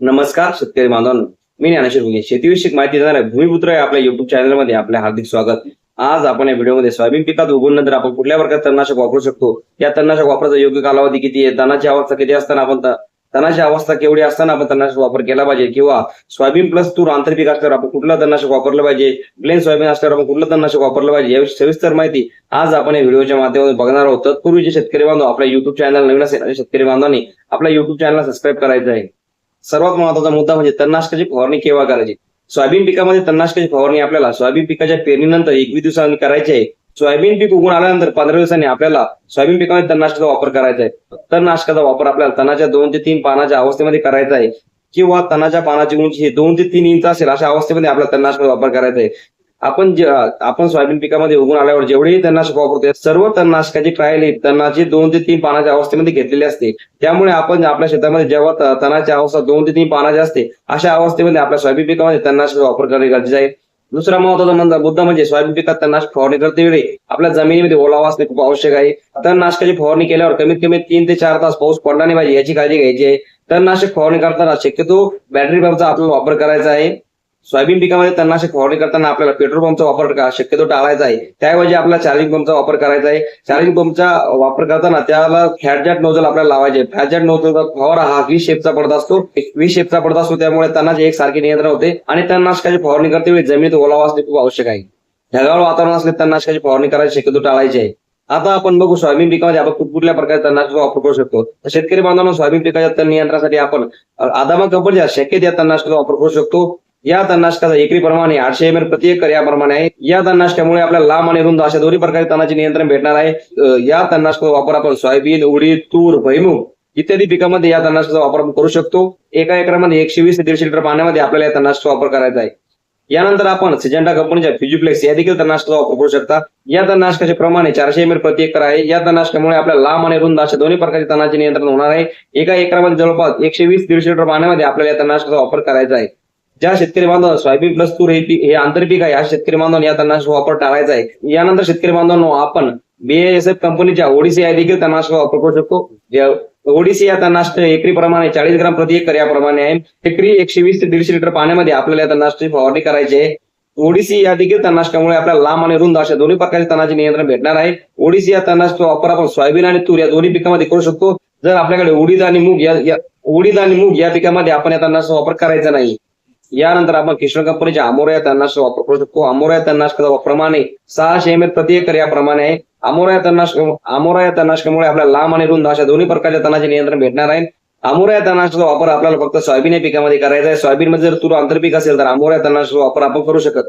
नमस्कार शेतकरी बांधवांनो. मी ज्ञानेश्वर भुगे. शेतीविषयक माहिती देणाऱ्या भूमिपुत्र या आपल्या युट्यूब चॅनलमध्ये आपले हार्दिक स्वागत. आज आपण या व्हिडिओमध्ये सोयाबीन पिकात उगवून नंतर आपण कुठल्या प्रकारे तणनाशक वापरू शकतो? या तणनाशक वापराचा योग्य कालावधी किती आहे? तणाची अवस्था किती असताना आपण तणाची अवस्था केवढी असताना आपण तणनाशक वापर केला पाहिजे? किंवा सोयाबीन प्लस तूर आंतरपीक असल्यावर आपण कुठलं तणनाशक वापरलं पाहिजे? प्लेन सोयाबीन असल्यावर आपण कुठलं तणनाशक वापरलं पाहिजे? याविषयी सविस्तर माहिती आज आपण या व्हिडिओच्या माध्यमातून बघणार आहोत. तत्पूर्वी जे शेतकरी बांधव आपल्या युट्यूब चॅनल नवीन असेल अशा शेतकरी बांधवांनी आपल्या युट्यूब चॅनलला सबस्क्राईब करायचं आहे. सर्वात महत्त्वाचा मुद्दा म्हणजे तणनाशकाची फवारणी केव्हा करायची? सोयाबीन पिकामध्ये तणनाशकाची फवारणी आपल्याला सोयाबीन पिकाच्या पेरणीनंतर एकवीस दिवसांनी करायची आहे. सोयाबीन पीक उगून आल्यानंतर पंधरा दिवसांनी आपल्याला सोयाबीन पिकामध्ये तणनाशकाचा वापर करायचा आहे. तणनाशकाचा वापर आपल्याला तणाच्या दोन ते तीन पानाच्या अवस्थेमध्ये करायचा आहे. किंवा तणाच्या पानाची उंची दोन ते तीन इंच असेल अशा अवस्थेमध्ये आपल्याला तणनाशकाचा वापर करायचा आहे. आपण जे आपण सोयाबीन पिकामध्ये उगून आल्यावर जेवढेही तणनाशक वापरतो सर्व तणनाशकाची ट्रायल ही तणाची दोन ते तीन पानाच्या अवस्थेमध्ये घेतलेली असते त्यामुळे आपण आपल्या शेतामध्ये जेव्हा तणाच्या तणाची अवस्था दोन ते तीन पानाची असते अशा अवस्थेमध्ये आपल्या सोयाबीन पिकामध्ये तणनाशक वापर करणे गरजेचे आहे. दुसरा महत्त्वाचा मुद्दा मुद्दा म्हणजे सोयाबीन पिकात तणनाशक फवारणी करते वेळी आपल्या जमिनीमध्ये ओलावा असणे खूप आवश्यक आहे. तणनाशकाची फवारणी केल्यावर कमीत कमी तीन ते चार तास पाऊस पडला नाही पाहिजे याची काळजी घ्यायची आहे. तणनाशक फवारणी करताना शक्यतो बॅटरी पंपचा आपल्याला वापर करायचा आहे. सोयाबीन पिकामध्ये तणनाशक फवारणी करताना आपल्याला पेट्रोल पंपचा वापर शक्यतो टाळायचा आहे? त्याऐवजी आपल्याला चार्जिंग पंपचा वापर करायचा आहे. चार्जिंग पंपचा वापर करताना त्याला फॅटजॅट नोजल आपल्याला लावायचे फॅटजॅट नोजलचा फवारा हा वी शेपचा पडत असतो. वी शेपचा पडत असतो त्यामुळे तणाचे एक सारखे नियंत्रण होते. आणि तणनाशकाची फवारणी करते वेळी जमिनीत ओलावा असणे खूप आवश्यक आहे. ढगाळ वातावरण असले तणनाशकाची फवारणी करायची शक्यतो टाळायची आहे. आता आपण बघू सोयाबीन पिकामध्ये आपण कुठल्या प्रकारे तणनाशक वापर करू शकतो. तर शेतकरी बांधवांना सोयाबीन पिकाच्या तण नियंत्रणासाठी आपण आदामा कंपनीच्या शक्य या तणनाशकाचा वापर करू शकतो. या तणनाशकाचा एकरी प्रमाणे आठशे एम एल प्रति एकर याप्रमाणे आहे. या तणनाशकामुळे आपल्याला लांब आणि रुंद अशा दोन्ही प्रकारे तणाचे नियंत्रण भेटणार आहे. या तणनाशकाचा वापर आपण सोयाबीन उडीद तूर भैमुग इत्यादी पिकामध्ये या तणनाशकाचा वापर आपण करू शकतो. एका एकरामध्ये एकशे वीस ते दीडशे लिटर पाण्यामध्ये आपल्याला या तणनाशकाचा वापर करायचा आहे. यानंतर आपण सिजेंडा कंपनीच्या फिजिप्लेक्स या देखील तणनाशकाचा वापर करू शकता. या तणनाशकाचे प्रमाणे चारशे एम एल प्रति एकर आहे. या तणनाशकामुळे आपल्या लांब आणि रुंद अशा दोन्ही प्रकारचे तणाचे नियंत्रण होणार आहे. एका एकरामध्ये जवळपास एकशे वीस दीडशे लिटर पाण्यामध्ये आपल्याला या तणनाशकाचा वापर करायचा आहे. ज्या शेतकरी बांधव सोयाबीन प्लस तूर हे पीक हे आंतरपीक आहे या शेतकरी बांधवांनी या तणनाशक वापर टाळायचा आहे. यानंतर शेतकरी बांधवांनो आपण बीएसएफ कंपनीच्या ओडिसी या देखील तणनाशक वापर करू शकतो. ओडीसी ओडिसी या तणनाशक एकरी प्रमाणे चाळीस ग्राम प्रति एकर याप्रमाणे आहे. एकरी एकशे वीस ते दीडशे लिटर पाण्यामध्ये आपल्याला या तणनाशकाची फवारणी करायची आहे. ओडिसी या देखील तणनाशकामुळे आपल्याला लांब आणि रुंद अशा दोन्ही प्रकारचे तणाचे नियंत्रण भेटणार आहे. ओडिसी या तणनाशकाचा वापर आपण सोयाबीन आणि तूर या दोन्ही पिकामध्ये करू शकतो. जर आपल्याकडे उडीद आणि मूग या या- उडीद आणि मूग या पिकामध्ये आपण या तणनाशकाचा वापर करायचा नाही. यानंतर आपण किशोर कंपनीच्या अमोर्या या वापर करू शकतो अमोर्या तन्नाशक प्रमाणे सहाशे एम एल प्रति एकर याप्रमाणे आहे. अमोरा तन्नाशक अमोर्या अमोरा या तणनाशकामुळे आपल्याला लांब आणि रुंद अशा दोन्ही प्रकारच्या तणाचे नियंत्रण भेटणार आहे. अमोरा या वापर आपल्याला फक्त सोयाबीन या पिकामध्ये करायचा आहे. सोयाबीन मध्ये जर तूर आंतरपीक असेल तर अमोर्या या वापर आपण करू शकत.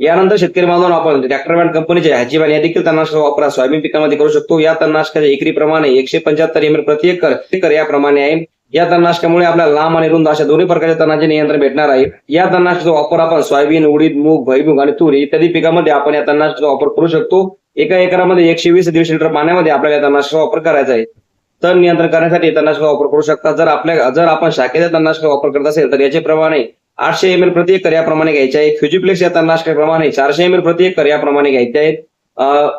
यानंतर शेतकरी बांधून आपण ट्रॅक्टर बँड कंपनीचे ह्याची या देखील तणनाशकाचा वापर सोयाबीन पिकामध्ये करू शकतो. या तणनाशकाच्या एकरी प्रमाणे एकशे पंच्याहत्तर एम एल प्रति एकर याप्रमाणे आहे. या तणनाशकामुळे आपल्याला लांब आणि रुंद अशा दोन्ही प्रकारच्या तणाचे नियंत्रण भेटणार आहे. या तणनाशकाचा वापर आपण सोयाबीन उडीद मूग भैमुग आणि तूर इत्यादी पिकामध्ये आपण या तणनाशकाचा वापर करू शकतो. एका एकरामध्ये एकशे वीस दीडशे लिटर पाण्यामध्ये आपल्याला या तणनाशकाचा वापर करायचा आहे. तण नियंत्रण करण्यासाठी तणनाशकाचा वापर करू शकता. जर आपल्या जर आपण शाखेचा तणनाशक वापर करत असेल तर याचे प्रमाणे आठशे एम एल प्रति एकर याप्रमाणे घ्यायचे आहे. फ्युजिप्लेक्स या तणनाशकाप्रमाणे चारशे एम एल प्रति एकर याप्रमाणे घ्यायचे आहेत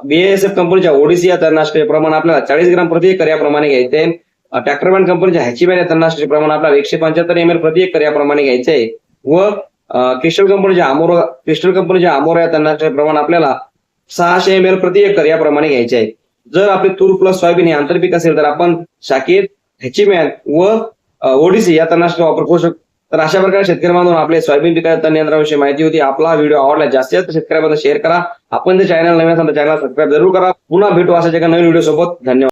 बीएसएफ कंपनीच्या ओडिसी या तणनाशकाचे प्रमाण आपल्याला चाळीस ग्राम प्रति एकर याप्रमाणे घ्यायचे आहे. ट्रॅक्टर कंपनीच्या हॅचीबॅन या तणनाशकाचे प्रमाण आपल्याला एकशे पंच्याहत्तर एम एल प्रति एकर याप्रमाणे घ्यायचे आहे. व क्रिस्टल कंपनीच्या अमोरा क्रिस्टल कंपनीच्या अमोरा या तणनाशकाचे प्रमाण आपल्याला सहाशे एम एल प्रति एकर याप्रमाणे घ्यायचे आहे. जर आपले तूर प्लस सोयाबीन हे आंतरपीक असेल तर आपण शाखेत हॅचीमॅन व ओडिसी या तणनाशकाचा वापर करू शकतो. तर अशा प्रकारे शेतकरी बांधून आपले सोयाबीन पिकाच्या तण माहिती होती. आपला व्हिडिओ आवडला जास्तीत जास्त शेतकऱ्याबद्दल शेअर करा. आपण जर चॅनल नवीन असाल तर चॅनल सबस्क्राईब जरूर करा. पुन्हा भेटू अशा एका नवीन व्हिडिओ सोबत. धन्यवाद.